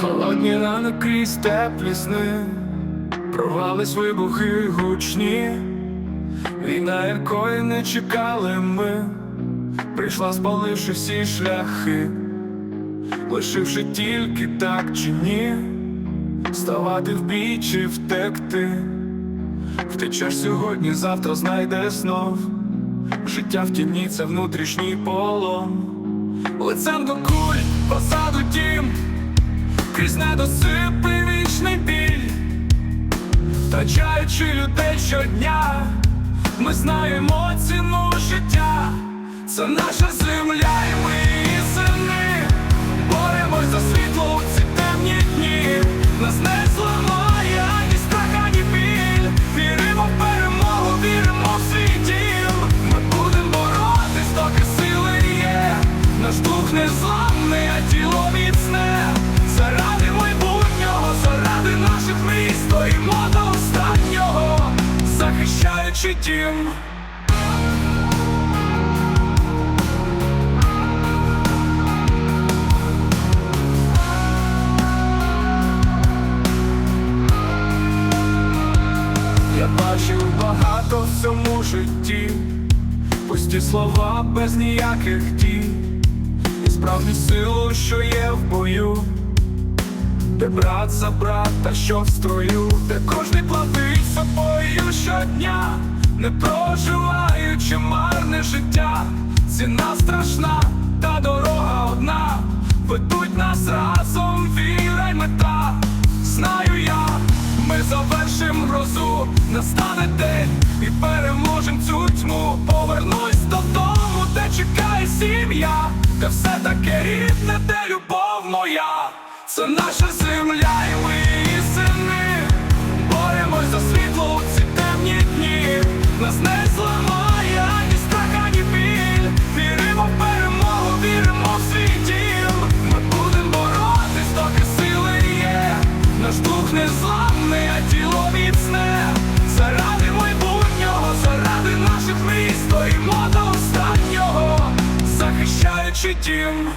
Холодні ранок крізь теплі сни, Провались вибухи гучні, війна, якої не чекали ми, прийшла, спаливши всі шляхи, лишивши тільки так чи ні, ставати в бій чи втекти. Втечеш сьогодні, завтра знайдеш знов. Життя в тіні це внутрішній полон. Лицем до куль, позаду дім, крізь недосипи вічний біль, втрачаючи людей щодня, ми знаємо ціну життя, це наша земля, і ми стоїмо до останнього, захищаючи дім. Я бачив багато в цьому житті, пусті слова без ніяких дій, і справжню силу, що є в бою, де брат за брата, що в строю, де кожний платить собою щодня, не проживаючи марне життя, ціна страшна, та дорога одна, ведуть нас разом, віра й мета, знаю я. Ми завершим грозу, настане день і переможем цю тьму. Повернусь додому, де чекає сім'я, де все таке рідне, де любов моя. Це наша земля, і ми її сини. Боремось за світло у ці темні дні. Нас не зламає ані страх, ані біль. Віримо в перемогу, віримо в свій дім. Ми будемо боротись, доки сили є. Наш дух незламний, а тіло міцне. Заради майбутнього, заради наших мрій стоїмо до останнього, захищаючи дім.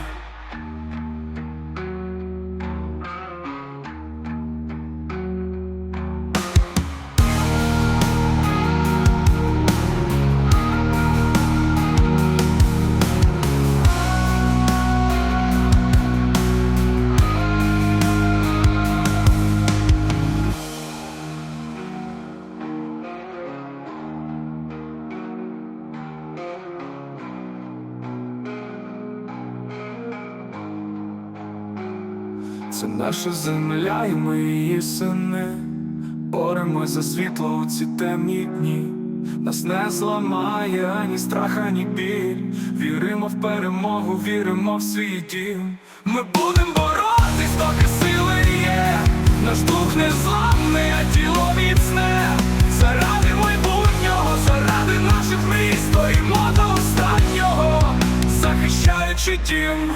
Це наша земля, і ми її сини. Боремось за світло у ці темні дні. Нас не зламає ані страх, ані біль. Віримо в перемогу, віримо в свій дім. Ми будемо боротись, доки сили є. Наш дух незламний, а тіло міцне. Заради майбутнього, заради наших мрій стоїмо до останнього, захищаючи дім.